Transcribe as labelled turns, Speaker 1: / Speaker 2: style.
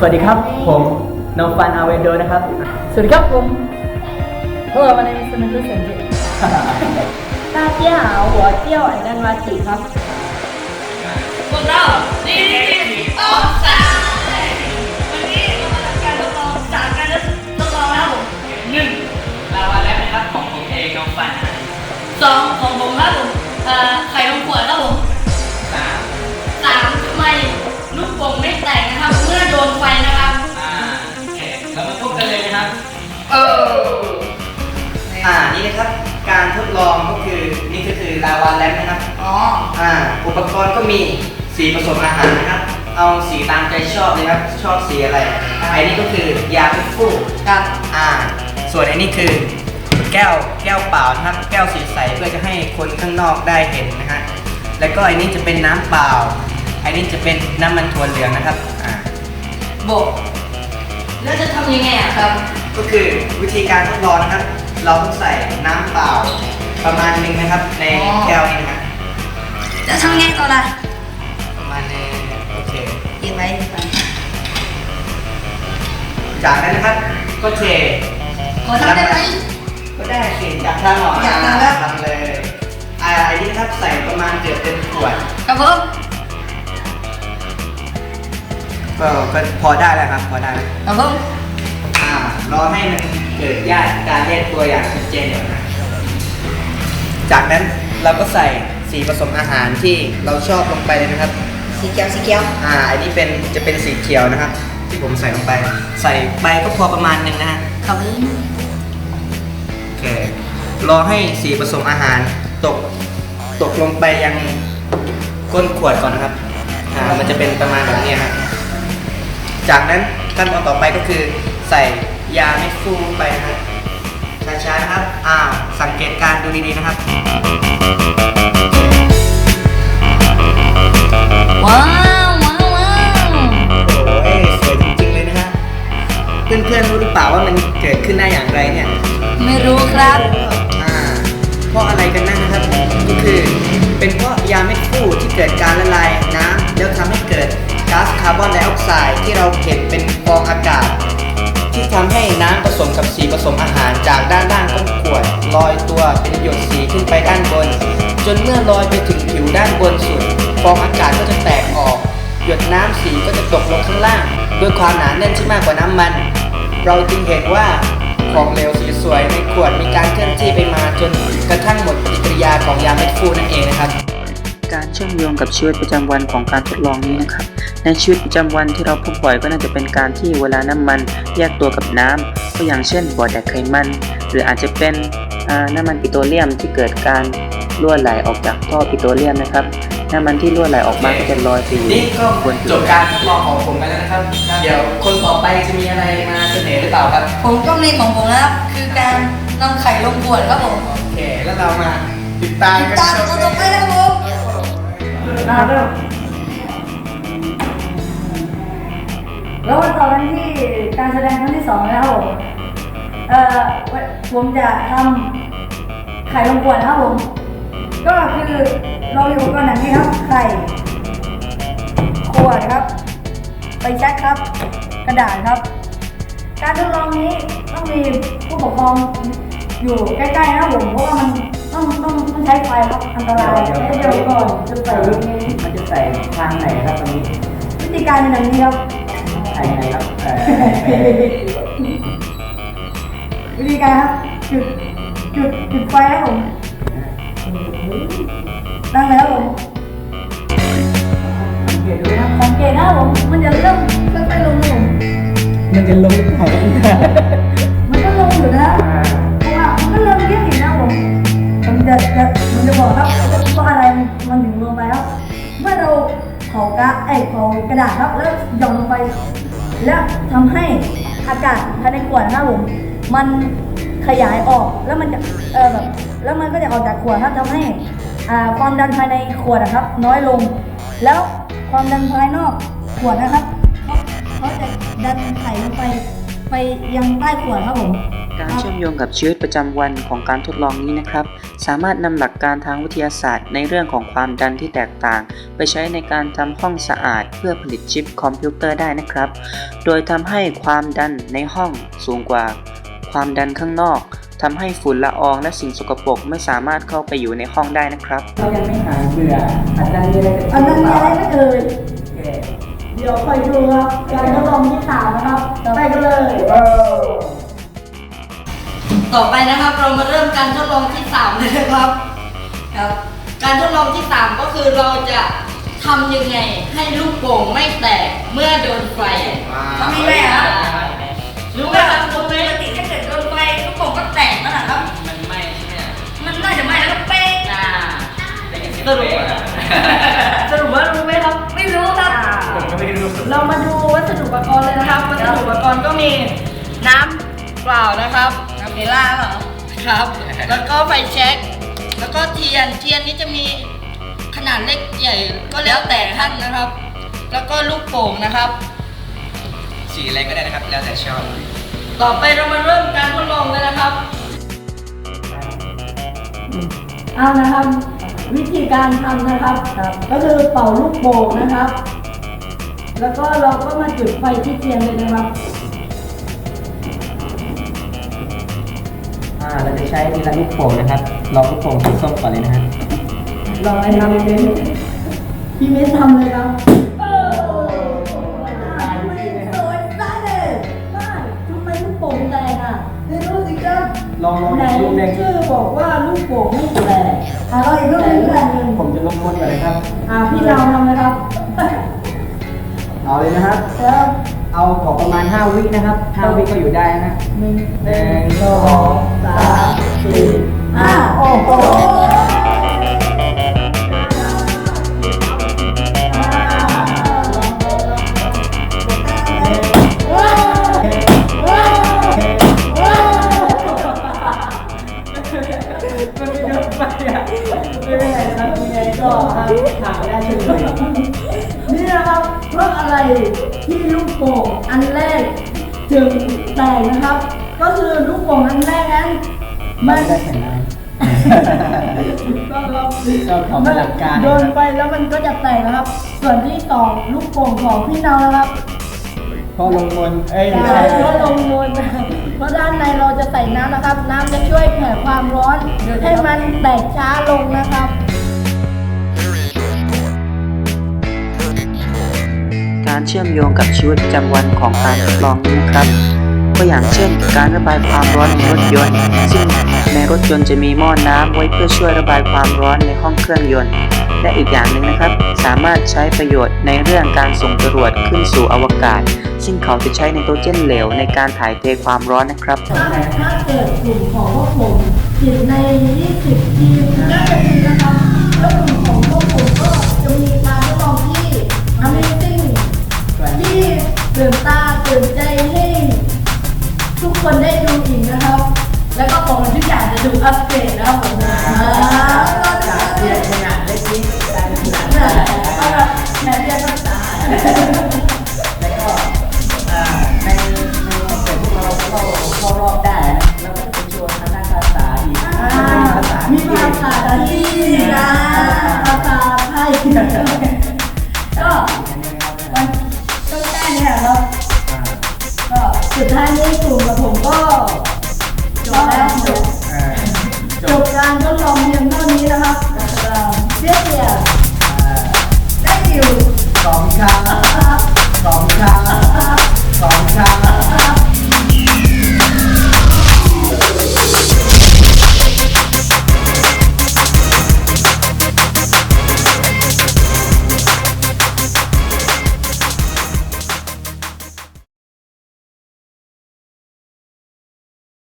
Speaker 1: สวัสดีครับ ผมนงฟันอาเวโดนะครับ
Speaker 2: สวัสดีครับผมเออวันนี้มีสมิธรู้สึก
Speaker 3: ตาเจี้ยวหัวเจี้ยว
Speaker 2: ไอ้ดันวาจีครับ
Speaker 4: พวกเราดีต้องสายวันนี้เรามาทำการทดลองสามการทดลองนะครัหนึ่ง
Speaker 1: ลาวาแลบนะครับของผมเองน้องฟัน
Speaker 4: สองของผมครับผมไข่ลงขวดครับผม ลา
Speaker 5: วาแลมนะครับ
Speaker 4: อ๋อ
Speaker 5: อ่า อุปกรณ์ก็มีสีผสมอาหารนะครับ เอาสีตามใจชอบเลยครับ ชอบสีอะไรไอ้นี่ก็คือยาพิษฟู
Speaker 4: ครับ
Speaker 5: อ่า ส่วนไอ้นี่คือแก้วแก้วเปล่านะครับ แก้วสีใสเพื่อจะให้คนข้างนอกได้เห็นนะฮะ แล้วก็ไอ้นี่จะเป็นน้ำเปล่าไอ้นี่จะเป็นน้ำมันถั่วเหลืองนะครับ อ่า
Speaker 4: บอกแล้วจะทำยังไงอะครับ
Speaker 5: ก็คือวิธีการทดลองนะครับ เราต้องใส่น้ำเปล่าประมาณหนึงนะครับ ใน
Speaker 4: อ๋อ
Speaker 5: แก้วนี้นะฮะ
Speaker 4: จะทำยังไงต่อล่ะ
Speaker 5: ประมาณนี้โอเค
Speaker 4: เก็บไว้ไป
Speaker 5: จากนั้นนะครับก็เท
Speaker 4: ขอทำได้ไหม
Speaker 5: ก็ได้สิจากข้างหน่อย
Speaker 4: อยากทำครับ
Speaker 5: ทำเลยอ่าไอ้นี่นะครับใส่ประมาณเกือบเต็มขวด
Speaker 4: ครับผม
Speaker 5: ก็ก็พอได้แล้วครับพอได้แล้ว
Speaker 4: ครับผม
Speaker 5: อ่ารอให้มัน เกิดญาติการแยกตัวอย่างชัดเจนก่อนนะจากนั้นเราก็ใส่สีผสมอาหารที่เราชอบลงไปเลยนะครับ
Speaker 4: สีเขียวสีเขียว
Speaker 5: อ่าอันนี้เป็นจะเป็นสีเขียวนะครับ ที่ผมใส่ลงไป ใส่ไปก็พอประมาณหนึ่งนะฮะ
Speaker 4: ครับผม
Speaker 5: โอเครอให้สีผสมอาหารตกตกลงไปยังก้นขวดก่อนนะครับอ่ามันจะเป็นประมาณแบบนี้ครับจากนั้นขั้นตอนต่อไปก็คือใส่ ยาเม็ดฟูลงไปนะครับช้าๆนะครับอ่าสังเกตการณ์ดูดีๆนะครับ
Speaker 4: ว้าวว้าวว้าว
Speaker 5: โอ้ยสวยจริงๆเลยนะฮะเพื่อนๆรู้หรือเปล่าว่ามันเกิดขึ้นได้อย่างไรเนี่ย
Speaker 4: ไม่รู้ครับ
Speaker 5: อ่าเพราะอะไรกันนั่นนะครับ ก็คือเป็นเพราะยาเม็ดฟูที่เกิดการละลายน้ำแล้วทำให้เกิดก๊าซคาร์บอนไดออกไซด์ที่เราเห็นเป็นฟองอากาศ ที่ทำให้น้ำผสมกับสีผสมอาหารจากด้านล่างก้นขวดลอยตัวเป็นหยดสีขึ้นไปด้านบน จนเมื่อลอยไปถึงผิวด้านบนสุดฟองอากาศก็จะแตกออก หยดน้ำสีก็จะตกลงข้างล่าง ด้วยความหนาแน่นที่มากกว่าน้ำมัน เราจึงเห็นว่าของเหลวสีสวยในขวดมีการเคลื่อนที่ไปมาจนกระทั่งหมดปฏิกิริยาของยาเม็ดฟูนั่นเองนะครับ
Speaker 6: การเชื่อมโยงกับชีวิตประจำวันของการทดลองนี้นะครับ ในชีวิตประจำวันที่เราพบบ่อยก็น่าจะเป็นการที่เวลาน้ำมันแยกตัวกับน้ำก็อย่างเช่นบ่อแดกไขมัน หรืออาจจะเป็นอ่าน้ำมันปิโตรเลียมที่เกิดการรั่วไหลออกจากท่อปิโตรเลียมนะครับน้ำมันที่รั่วไหลออกมาก็จะลอยไปอยู่
Speaker 5: นี่ก็
Speaker 6: บนผิ
Speaker 5: จ
Speaker 6: ว
Speaker 5: บการทดลองของผมไปแล้วนะครับ เดี๋ยวคนต่อไปจะมีอะไรมาเสนอหรือเปล่าครับ
Speaker 4: ผมก็มีของผมนะครับ คือการนำไข่ลงขวดครับผม
Speaker 5: โอเคแล้วเรามาติดตามกัน
Speaker 4: ตามตัวต่อไปนะครับผ
Speaker 2: ม แล้วมาต่อกันที่การแสดงครั้งที่สองแล้วครับผมเอ่อผมจะทำไข่ลงขวดนะครับผม ก็คือเรามีอุปกรณ์อย่างนี้ครับไข่ขวดครับไปแช็คครับ กระดาษครับ การทดลองนี้ต้องมีผู้ปกครองอยู่ใกล้ๆนะครับผมเพราะว่ามันต้องต้องต้องใช้ไฟครับอันตรายให้เดี๋ยวก่อนจะใส่ลูกนี้
Speaker 1: มันจะใส่ทางไหนครับตรงนี้
Speaker 2: วิธีการเป็นอย่างนี้ครับ
Speaker 1: ใส่ไหนครับเอ่อ
Speaker 2: วิธีการครับจุดจุดจุดไฟครับผมตั้งแล้วผม
Speaker 1: เดี๋ยวดูนะ
Speaker 2: สังเกตนะครับผมมันจะเริ่มค่อยๆลงผม
Speaker 1: มันจะลงไหน
Speaker 2: มันก็ลงอยู่นะเพราะว่ามันก็เริ่มเรียกอีกนะผมผมจะจะผมจะบอกครับว่าอะไรมันถึงลงไปครับเมื่อเราเผากระไอยเผากระดาษครับแล้วหย่อนลงไป แล้วทำให้อากาศภายในขวดนะครับผมมันขยายออกแล้วมันจะเออแบบแล้วมันก็จะออกจากขวดครับทำให้อ่าความดันภายในขวดนะครับ น้อยลง แล้วความดันภายนอกขวดนะครับเขาเขาจะดันไข่ลงไปไปยังใต้ขวดครับผม
Speaker 6: การเชื่อมโยงกับชีวิตประจำวันของการทดลองนี้นะครับ สามารถนำหลักการทางวิทยาศาสตร์ ในเรื่องของความดันที่แตกต่าง ไปใช้ในการทำห้องสะอาด เพื่อผลิตชิปคอมพิวเตอร์ได้นะครับ โดยทำให้ความดันในห้องสูงกว่า ความดันข้างนอกทำให้ฝุ่นละอองและสิ่งสกปรกไม่สามารถเข้าไปอยู่ในห้องได้นะครับ
Speaker 2: เรายังไม่หายเบื่ออาจารย์มีอะไรจะ
Speaker 3: อันนั้นมีอะไรไหมเอ่ย
Speaker 2: โอเค
Speaker 3: เดี๋ยวคอยดูครับการทดลองที่สามนะครับ ไปกันเลย
Speaker 2: โอ้
Speaker 1: ต่อไปนะครับเรามาเริ่มการทดลองที่ 3 เลยนะครับครับ การทดลองที่ 3 ก็คือเราจะทำยังไงให้ลูกโป่งไม่แตกเมื่อโดนไฟทำยังไงครับรู้ไหมครับปกติถ้าเกิดโดนไฟลูกโป่งก็แตกนั่นแหละครับ
Speaker 5: มันไหม้ใช่ไหม
Speaker 1: มันน่าจะไหม้แล้วก็เป๊กอ่า
Speaker 5: สรุปอะ
Speaker 1: สรุปว่ารู้ไหมครับ ไม่รู้ครับ
Speaker 2: ผมก็ไม่รู้
Speaker 1: เรามาดูวัสดุอุปกรณ์เลยนะครับวัสดุอุปกรณ์ก็มีน้ำเปล่านะครับน้ำ เมล่าเหรอ ครับ แล้วก็ไฟแช็ก แล้วก็เทียน เทียนนี้จะมีขนาดเล็กใหญ่ก็แล้วแต่ท่านนะครับ แล้วก็ลูกโป่งนะครับ
Speaker 5: สีอะไรก็ได้นะครับ แล้วแต่ชอบ
Speaker 1: ต่อไปเรามาเริ่มการทดลองเลยนะครับ
Speaker 3: เอานะครับ วิธีการทำนะครับ ก็คือเป่าลูกโป่งนะครับ แล้วก็เราก็มาจุดไฟที่เทียนเลยนะครับ
Speaker 2: อ่าเราจะใช้ทีละลูกโป่งนะครับลองลูกโป่งสีส้มก่อนเลยนะฮะ
Speaker 3: ลองไอ้ทำเป็นพี่เม้นทำเลยครับโอ้สวยซะเลยบ้าทำไมลูกโป่งแตกอะไม่รู้สิครับ
Speaker 2: ลองลอง
Speaker 3: ไหน
Speaker 2: อีกลูกหนึ่ง
Speaker 3: ชื่อบอกว่าลูกโป่งไม่แตกอะเราอีกลูกหนึงกัน
Speaker 2: ผมจะลงคนก่อนเลยครับ
Speaker 3: อะพี่เราทำเลยครับ
Speaker 2: เอาเลยนะครับ
Speaker 3: แล้ว
Speaker 2: เอาขอประมาณ 5 วินะครับ5วิก็อยู่ได้นะ
Speaker 3: หนึ่ง
Speaker 2: หนึ่ง
Speaker 3: สองสามสี่ห้าโอ้โหนี่ ที่ลูกโป่งอันแรกจึงแตกนะครับ ก็คือลูกโป่งอันแรกนั้นมัน
Speaker 2: ได้แข็งแรง
Speaker 3: ต้องลอง
Speaker 2: ก็ของหลักการ
Speaker 3: โดนไปแล้วมันก็จะแตกนะครับ ส่วนที่สองลูกโป่งของพี่เนานะครับ
Speaker 2: พอลงมนเอ้ยไม่
Speaker 3: ใช่
Speaker 2: ใช่
Speaker 3: ก็ลงมนเพราะด้านในเราจะใส่น้ำนะครับ น้ำจะช่วยแผ่ความร้อนให้มันแตกช้าลงนะครับ
Speaker 6: การเชื่อมโยงกับชีวิตประจำวันของการทดลองนี้นะครับก็อย่างเช่น การระบายความร้อนในรถยนต์ ซึ่งในรถยนต์จะมีหม้อน้ำไว้เพื่อช่วยระบายความร้อนในห้องเครื่องยนต์ และอีกอย่างหนึ่งนะครับ สามารถใช้ประโยชน์ในเรื่องการส่งจรวดขึ้นสู่อวกาศ ซึ่งเขาจะใช้ไนโตรเจนเหลวในการถ่ายเทความร้อนนะครับ
Speaker 3: ถ้าเกิดกลุ่มของพวกผมติดใน สุดท้ายนี่กลุ่มกับผมก็จบแล้วอ่จบการทดลอ
Speaker 2: งเพียงเท่านี้นะครับ
Speaker 3: เสีย
Speaker 2: เสียอ่ได้อ
Speaker 3: ยู่ สองครั้งส
Speaker 2: อ
Speaker 3: งครั้งสองครั้ง